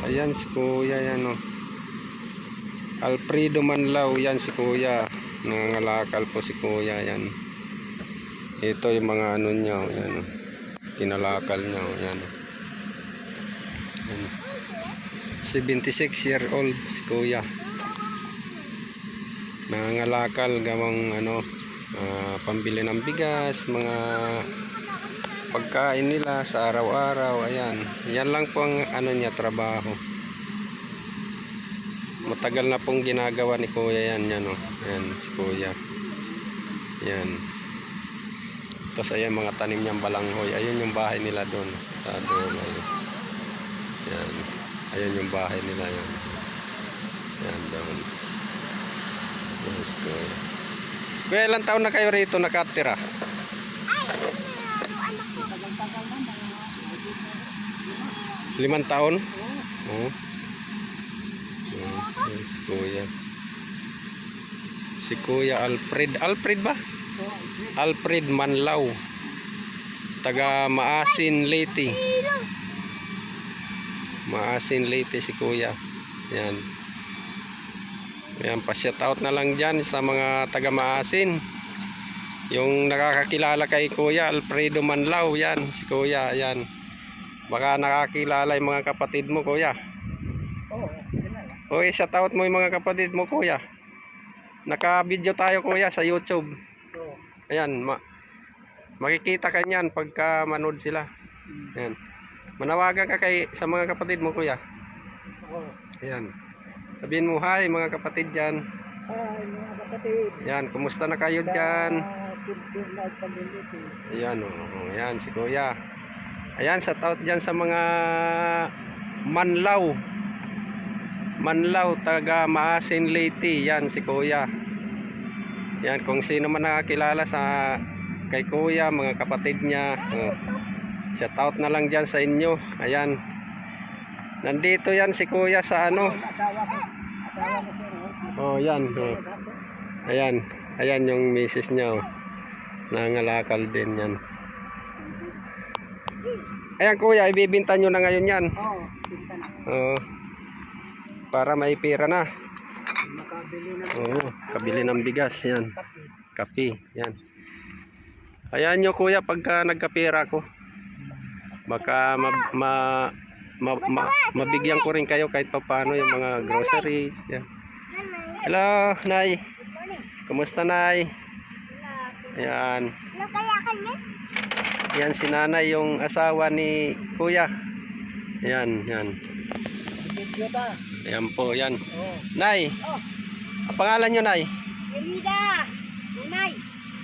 Ayan si kuya yan oh. Alfredo Manlaw yan si kuya. Nangangalakal po si kuya yan. Ito yung mga ano niya. oh, Yan oh. Kinalakal niya. oh, Yan. oh. Yan. 76 year old si kuya. Nangangalakal gawang ano ah, pambili ng bigas, mga pagkain nila sa araw-araw. Ayan. Yan lang po ang ano niya trabaho. Matagal na pong ginagawa ni Kuya yan. Yan o. Yan si Kuya. Yan. Tapos ayan mga tanim niyang balanghoy. Ayun yung bahay nila doon. Sa doon. Yan. Ayun yung bahay nila yun. Yan doon. Si Kuya. Kuya, ilang taon na kayo rito nakatira? Limang taon? Oo. Oh. si Kuya. Si Kuya Alfred. Alfred ba? Alfred Manlaw. Taga Maasin, Leyte. Maasin, Leyte si Kuya. Yan. Yan, pa-shout out na lang dyan sa mga taga Maasin. Yung nakakakilala kay Kuya Alfredo Manlaw, yan, si Kuya, yan. Baka nakakilala yung mga kapatid mo, Kuya. Oo, na. Uy, shout out mo yung mga kapatid mo, Kuya. Naka-video tayo, Kuya, sa YouTube. Oo. Ayan, ma makikita ka niyan pagka manood sila. Mm. Ayan. Manawagan ka kay sa mga kapatid mo, Kuya. Oo. Ayan. Sabihin mo, hi mga kapatid dyan. Hi, mga kapatid. Ayan, kumusta na kayo dyan? Sa Silver Light sa Liliti. Ayan, oh, ayan, si Kuya. Ayan, shout out dyan sa mga Manlaw. Manlaw, taga Maasin Leyte. Yan, si Kuya. Yan, kung sino man nakakilala sa kay Kuya, mga kapatid niya. Oh, shout out na lang dyan sa inyo. Ayan. Nandito yan si Kuya sa ano. Oh, yan. Oh. Ayan. Ayan yung misis niya. Oh. Nangalakal din yan. Ayan kuya, ibibinta nyo na ngayon yan. Oo, pinta na. Oo. para may pera na. Makabili na Oo, kabili ng bigas yan. kape. Kape, yan. Ayan nyo kuya, pagka nagkapera ko. Baka ma, ma, ma, ma, mabigyan ko rin kayo kahit pa paano yung mga groceries. Yan. Hello, Nay. Kumusta, Nay? Ayan. Yan si Nanay, yung asawa ni Kuya. Yan, yan. Ayan po, yan. Nay, ang pangalan nyo, Nay? Leonida. Unay.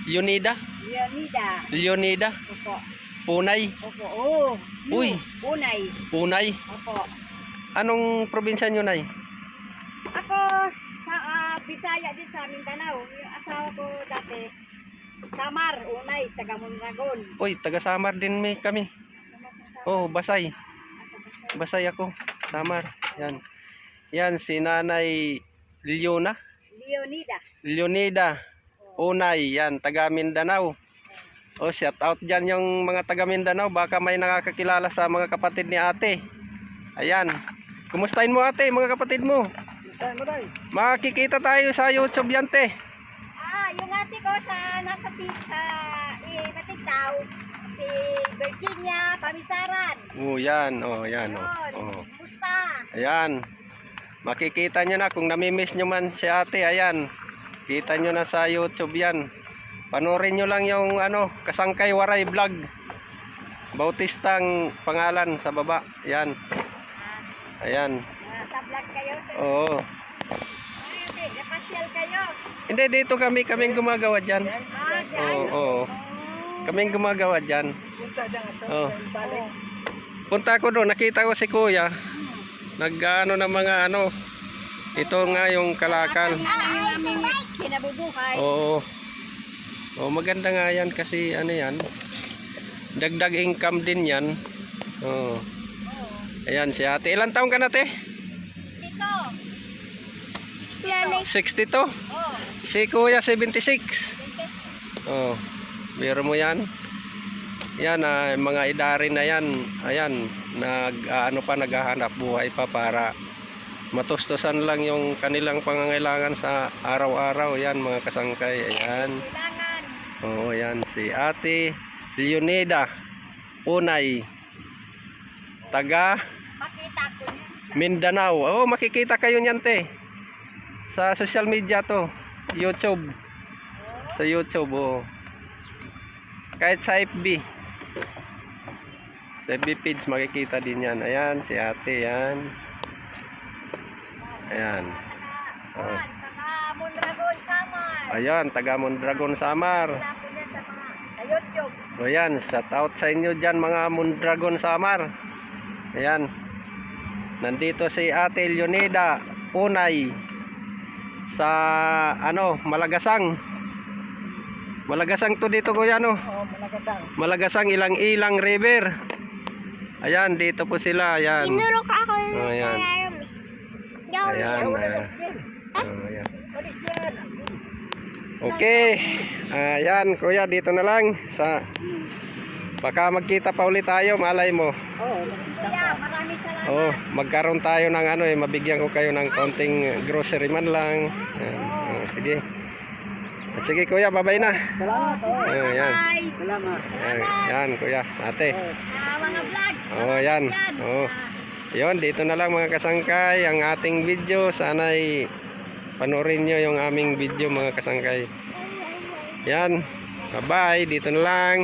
Yunida? Leonida. Leonida? Opo. Punay? Opo. Oo. Uy. Unay. Punay? Opo. Anong probinsya nyo, Nay? Ako sa ah, Bisaya din sa Mindanao. Yung asawa ko dati Samar, Unay, taga Mondragon. Uy, taga Samar din may kami. Oh, Basay. Basay ako. Samar. Yan. Yan, si Nanay Leona? Leonida. Leonida. Unay. Yan, taga Mindanao. Oh, shout out dyan yung mga taga Mindanao. Baka may nakakakilala sa mga kapatid ni ate. Ayan. Kumustahin mo ate, mga kapatid mo? Makikita tayo sa YouTube yan, te. Ah, yung ate ko sa nasa pizza, eh, Matigdaw, si Virginia Pamisaran. Oh, yan. Oh, yan. Oh. oh. Busta. Ayan. Makikita nyo na kung namimiss nyo man si ate. Ayan. Kita nyo na sa YouTube yan. Panoorin nyo lang yung ano, Kasangkay Waray Vlog. Bautistang pangalan sa baba. Ayan. Ayan. Ah, sa vlog kayo, sir. Oo. Ah, hindi, napasyal kayo. Hindi, dito kami. Kaming gumagawa dyan. Oo. oo. Kaming gumagawa dyan. Oh. balik. Punta ko doon. Nakita ko si kuya. Nag-ano ng mga ano. Ito nga yung kalakal. Oo. Oh, maganda nga yan kasi ano yan. Dagdag income din yan. Oo. Ayan si ate. Ilan taong ka na te? Dito. 62? Oh, Si kuya 76. Oh. Biro mo yan. Yan, ah, mga idarin na yan. Ayan, nag, ah, ano pa, naghahanap buhay pa para matustusan lang yung kanilang pangangailangan sa araw-araw. Yan, mga kasangkay. Ayan. Oo, yan. Si Ate Leonida Unay. Taga. Mindanao. Oo, makikita kayo niyan, te. Sa social media to. YouTube. Sa YouTube, oo. Kahit sa FB. Sa FB page makikita din yan. Ayan, si ate, yan. Ayan. Oh. Ayan, taga Mondragon Samar. Wala ko yan sa mga sa YouTube. O yan, shout out sa inyo dyan mga Mondragon Samar. Ayan. Nandito si Ate Leonida Punay sa ano, Malagasang. Malagasang to dito kuya no. Oo, malagasang. Malagasang ilang-ilang river. Ayan, dito po sila. Ayan. Tinurok ako ng Oh, ayan. Ayan. ah, oh, ayan. Okay. Ayan, kuya, dito na lang sa Baka magkita pa ulit tayo, malay mo. Kuya, maraming salamat. Oh, magkaroon tayo ng ano eh, mabigyan ko kayo ng konting grocery man lang. Ayan, oh, sige. Sige kuya, babay na. Salamat. Oh, yan. Bye. Salamat. Ayan, yan kuya, ate. Ah, mga vlog. Oh, yan. Oh. Yon, dito na lang mga kasangkay ang ating video. Sana'y panoorin nyo yung aming video mga kasangkay. Yan. Bye-bye. Dito na lang.